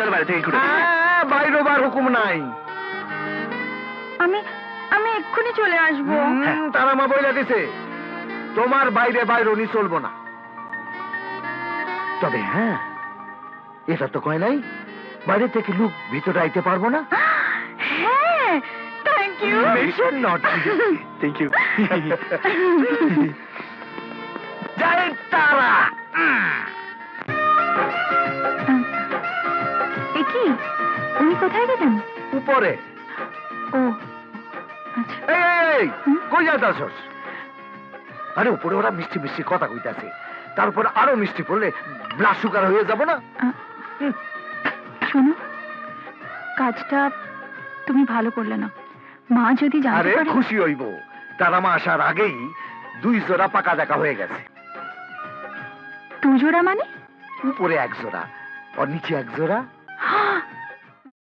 চলো বাইরে থেকে ঘুরে আসি। হ্যাঁ, বাইরে বার হুকুম নাই। আমি আমি এক্ষুনি চলে আসব। হুম, তারা মা বইলা দিছে। তোমার বাইরে বাইরনি চলবো না। তবে হ্যাঁ এটা তো কয় নাই বাইরে থেকে লোক ভিতরে আইতে পারব না। হ্যাঁ thank you not thank you জয় তারা কি উনি কোথায় গেলেন উপরে। ও আচ্ছা। এই? কই যাইতাছস? আরে উপরে ওরা মিষ্টি মিষ্টি কথা কইতাছে। তারপর আরও মিষ্টি পড়লে ব্লাড সুগার হয়ে যাব না? শোনো কাজটা তুমি ভালো করলে না। মা যদি জানতে আরে খুশি হইব। তারা মা আসার আগেই দুই জোড়া পাকা দেখা হয়ে গেছে। দুজোড়া মানে? উপরে এক জোড়া আর নিচে এক জোড়া